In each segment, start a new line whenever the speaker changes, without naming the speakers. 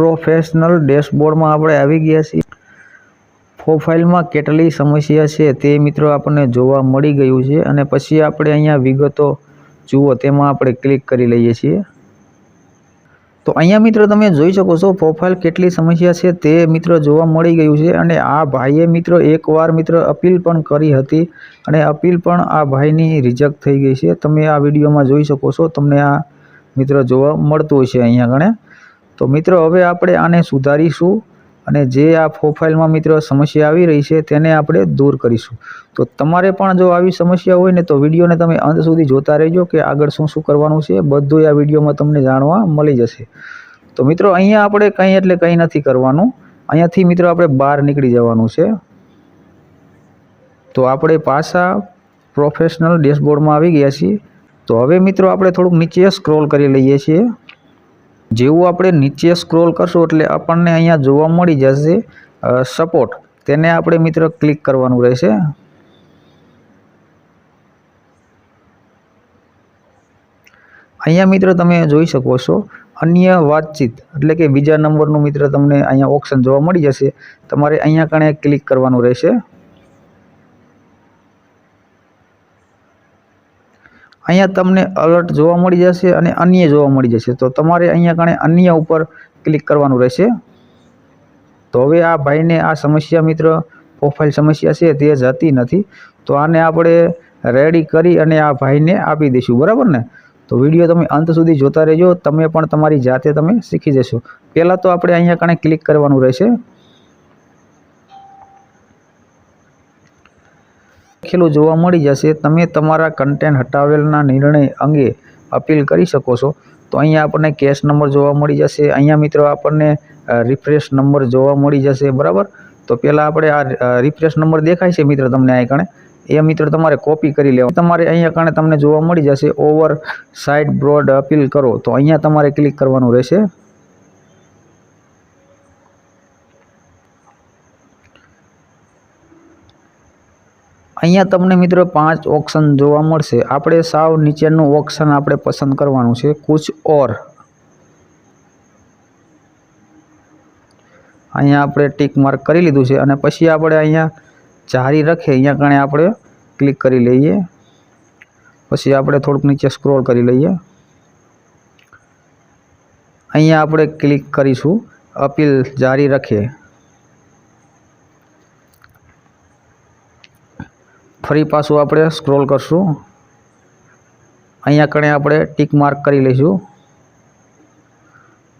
Professional ડેશબોર્ડમાં આપણે આવી ગયા છીએ. પ્રોફાઇલમાં કેટલી સમસ્યા છે તે મિત્રો આપણને જોવા મળી ગયું છે અને પછી આપણે અહીંયા વિગતો જુઓ, તેમાં આપણે ક્લિક કરી લઈએ છીએ. તો અહીંયા મિત્રો તમે જોઈ શકો છો પ્રોફાઇલ કેટલી સમસ્યા છે તે મિત્રો જોવા મળી ગયું છે અને આ ભાઈએ મિત્રો એકવાર મિત્રો અપીલ પણ કરી હતી અને અપીલ પણ આ ભાઈની રિજેક્ટ થઈ ગઈ છે. તમે આ વિડીયોમાં જોઈ શકો છો, તમને આ મિત્રો જોવા મળતું હશે અહીંયા ગણે. તો મિત્રો, હવે આપણે આને સુધારીશું અને જે આ પ્રોફાઇલમાં મિત્રો સમસ્યા આવી રહી છે તેને આપણે દૂર કરીશું. તો તમારે પણ જો આવી સમસ્યા હોય ને તો વિડીયોને તમે અંત સુધી જોતા રહેજો કે આગળ શું શું કરવાનું છે. બધું આ વિડીયોમાં તમને જાણવા મળી જશે. તો મિત્રો, અહીંયા આપણે કંઈ એટલે કંઈ નથી કરવાનું. અહીંયાથી મિત્રો આપણે બહાર નીકળી જવાનું છે. તો આપણે પાછા પ્રોફેશનલ ડેશબોર્ડમાં આવી ગયા છીએ. તો હવે મિત્રો, આપણે થોડુંક નીચે સ્ક્રોલ કરી લઈએ છીએ. જેવું આપણે નીચે સ્ક્રોલ કરશું એટલે આપણને અહીંયા જોવા મળી જશે સપોર્ટ તેને આપણે મિત્ર ક્લિક કરવાનું રહેશે. અહીંયા મિત્રો તમે જોઈ શકો છો, અન્ય વાતચીત, એટલે કે બીજા નંબરનું મિત્ર તમને અહીંયા ઓપ્શન જોવા મળી જશે. તમારે અહીંયા કણે ક્લિક કરવાનું રહેશે. અહીંયા તમને અલર્ટ જોવા મળી જશે અને અન્ય જોવા મળી જશે. તો તમારે અહીંયા કણે અન્ય ઉપર ક્લિક કરવાનું રહેશે. તો હવે આ ભાઈને આ સમસ્યા મિત્ર પ્રોફાઇલ સમસ્યા છે તે જતી નથી. તો આને આપણે રેડી કરી અને આ ભાઈને આપી દઈશું. બરાબર ને? તો વીડિયો તમે અંત સુધી જોતા રહેજો. તમે પણ તમારી જાતે તમે શીખી જશો. પહેલાં તો આપણે અહીંયા કણે ક્લિક કરવાનું રહેશે. લખેલું જોવા મળી જશે. તમે તમારા કન્ટેન્ટ હટાવેલના નિર્ણય અંગે અપીલ કરી શકો છો. તો અહીંયા આપણને કેશ નંબર જોવા મળી જશે. અહીંયા મિત્રો આપણને રિફ્રેશ નંબર જોવા મળી જશે. બરાબર? તો પહેલાં આપણે આ રિફ્રેશ નંબર દેખાય છે મિત્ર તમને અહીં કણે? એ મિત્ર તમારે કોપી કરી લેવા તમારે અહીંયા કણે તમને જોવા મળી જશે. ઓવર સાઇડ બ્રોડ અપીલ કરો. તો અહીંયા તમારે ક્લિક કરવાનું રહેશે. અહીંયા તમને મિત્રો પાંચ ઓપ્શન જોવા મળશે. આપણે સાવ નીચેનું ઓપ્શન આપણે પસંદ કરવાનું છે. કુછ ઓર. અહીંયા આપણે ટીક માર્ક કરી લીધું છે અને પછી આપણે અહીંયા જારી રખે અહીંયા કણે આપણે ક્લિક કરી લઈએ. પછી આપણે થોડુંક નીચે સ્ક્રોલ કરી લઈએ. અહીંયા આપણે ક્લિક કરીશું. અપીલ જારી રાખીએ. ફરી પાછું આપણે સ્ક્રોલ કરશું. અહીંયા કણે આપણે ટીક માર્ક કરી લઈશું.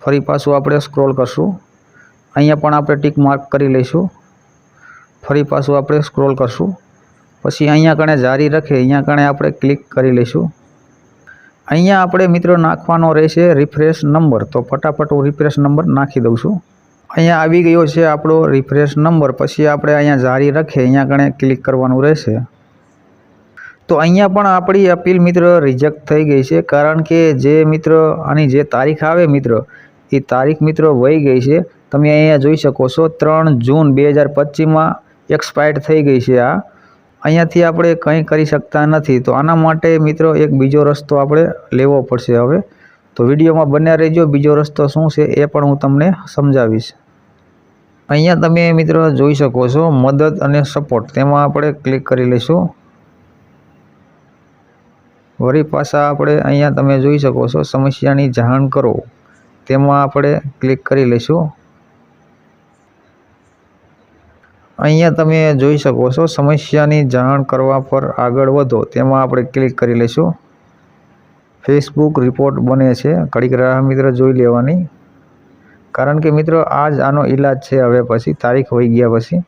ફરી પાછું આપણે સ્ક્રોલ કરશું. અહીંયા પણ આપણે ટીક માર્ક કરી લઈશું. ફરી પાછું આપણે સ્ક્રોલ કરશું. પછી અહીંયા કણે જારી રાખે અહીંયા કણે આપણે ક્લિક કરી લઈશું. અહીંયા આપણે મિત્રો નાખવાનો રહેશે રિફ્રેશ નંબર તો ફટાફટ હું રિફ્રેશ નંબર નાખી દઉં છું. અહીંયા આવી ગયો છે આપણો રિફ્રેશ નંબર પછી આપણે અહીંયા જારી રાખીએ, અહીંયા કણે ક્લિક કરવાનું રહેશે. તો અહીંયા પણ આપણી અપીલ મિત્ર રિજેક્ટ થઈ ગઈ છે. કારણ કે જે મિત્ર આની જે તારીખ આવે મિત્ર, એ તારીખ મિત્રો વહી ગઈ છે. તમે અહીંયા જોઈ શકો છો, ત્રણ જૂન બે હજાર પચીસમાં એક્સપાયર્ડ થઈ ગઈ છે આ. અહીંયાથી આપણે કંઈ કરી શકતા નથી. તો આના માટે મિત્રો એક બીજો રસ્તો આપણે લેવો પડશે હવે. તો વિડીયોમાં બન્યા રહેજો. બીજો રસ્તો શું છે એ પણ હું તમને સમજાવીશ. અહીંયા તમે મિત્રો જોઈ શકો છો મદદ અને સપોર્ટ તેમાં આપણે ક્લિક કરી લઈશું. વળી પાછા આપણે અહીંયા તમે જોઈ શકો છો, સમસ્યાની જાણ કરો. તેમાં આપણે ક્લિક કરી લઈશું. અહીંયા તમે જોઈ શકો છો, સમસ્યાની જાણ કરવા પર આગળ વધો, તેમાં આપણે ક્લિક કરી લઈશું. ફેસબુક રિપોર્ટ બને છે, ઘડીક રાહ મિત્ર જોઈ લેવાની. કારણ કે મિત્રો આ જ આનો ઈલાજ છે, હવે પછી તારીખ હોઈ ગયા પછી.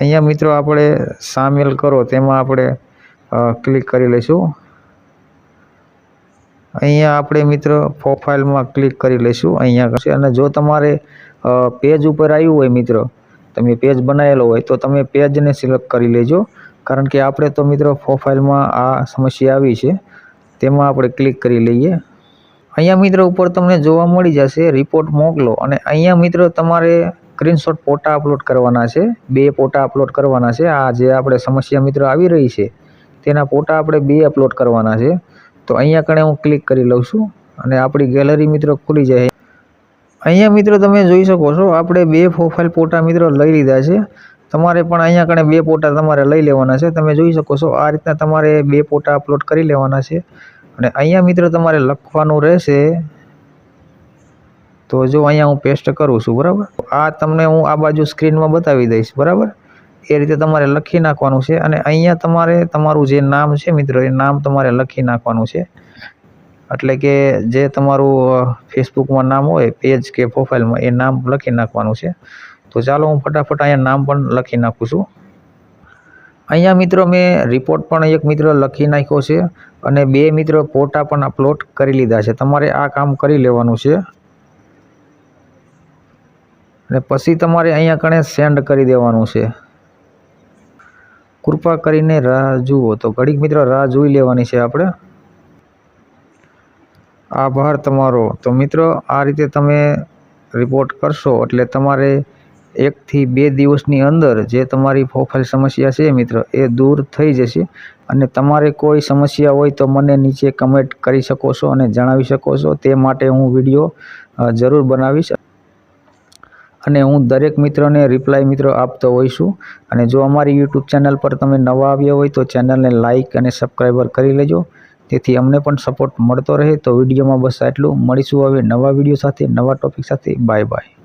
અહીંયા મિત્રો, આપણે સામેલ કરો, તેમાં આપણે ક્લિક કરી લઈશું. અહીંયા આપણે મિત્ર પ્રોફાઇલમાં ક્લિક કરી લઈશું, અહીંયા અને જો તમારે પેજ ઉપર આવ્યું હોય મિત્રો, તમે પેજ બનાવેલો હોય, તો તમે પેજને સિલેક્ટ કરી લેજો. કારણ કે આપણે તો મિત્રો પ્રોફાઇલમાં આ સમસ્યા આવી છે, તેમાં આપણે ક્લિક કરી લઈએ. અહીંયા મિત્રો ઉપર તમને જોવા મળી જશે રિપોર્ટ મોકલો. અને અહીંયા મિત્રો તમારે સ્ક્રીનશોટ ફોટા અપલોડ કરવાના છે, બે ફોટા અપલોડ કરવાના છે. આ જે આપણે સમસ્યા મિત્રો આવી રહી છે, તેના ફોટા આપણે બે અપલોડ કરવાના છે. તો અહીંયા કણે હું ક્લિક કરી લઉં છું અને આપણી ગેલેરી મિત્રો ખુલી જાય. અહીંયા મિત્રો તમે જોઈ શકો છો, આપણે બે પ્રોફાઇલ ફોટા મિત્રો લઈ લીધા છે. તમારે પણ અહીંયા કણે બે ફોટા તમારે લઈ લેવાના છે. તમે જોઈ શકો છો, આ રીતના તમારે બે ફોટા અપલોડ કરી લેવાના છે. અને અહીંયા મિત્રો તમારે લખવાનું રહેશે. તો જો અહીંયા હું પેસ્ટ કરું છું, બરાબર? આ તમને હું આ બાજુ સ્ક્રીનમાં બતાવી દઈશ, બરાબર? એ રીતે તમારે લખી નાખવાનું છે અને અહીંયા તમારે તમારું જે નામ છે મિત્રો, એ નામ તમારે લખી નાખવાનું છે. એટલે કે જે તમારું ફેસબુકમાં નામ હોય પેજ કે પ્રોફાઇલમાં એ નામ લખી નાખવાનું છે. તો ચાલો હું ફટાફટ અહીંયા નામ પણ લખી નાખું છું. અહીંયા મિત્રો મેં રિપોર્ટ પણ એક મિત્ર લખી નાખ્યો છે અને બે મિત્રો ફોટા પણ અપલોડ કરી લીધા છે. તમારે આ કામ કરી લેવાનું છે. અને પછી તમારે અહીંયા કણે સેન્ડ કરી દેવાનું છે. કૃપા કરીને રાહ જુઓ. તો ઘડીક મિત્રો, રાહ જોઈ લેવાની છે આપણે. આભાર તમારો. તો મિત્રો, આ રીતે તમે રિપોર્ટ કરશો એટલે તમારે એકથી બે દિવસની અંદર જે તમારી પ્રોફાઇલ સમસ્યા છે મિત્ર, એ દૂર થઈ જશે. અને તમારે કોઈ સમસ્યા હોય તો મને નીચે કમેન્ટ કરી શકો છો અને જણાવી શકો છો. તે માટે હું વીડિયો જરૂર બનાવીશ. અને હું દરેક મિત્રોને રિપ્લાય મિત્રો આપતો હોઈશું અને જો અમારી યુટ્યુબ ચેનલ પર તમે નવા આવ્યા હોય તો ચેનલને લાઇક અને સબસ્ક્રાઈબર કરી લેજો. તેથી અમને પણ સપોર્ટ મળતો રહે તો વિડીયોમાં બસ આટલું. મળીશું હવે નવા વીડિયો સાથે, નવા ટોપિક સાથે. Bye bye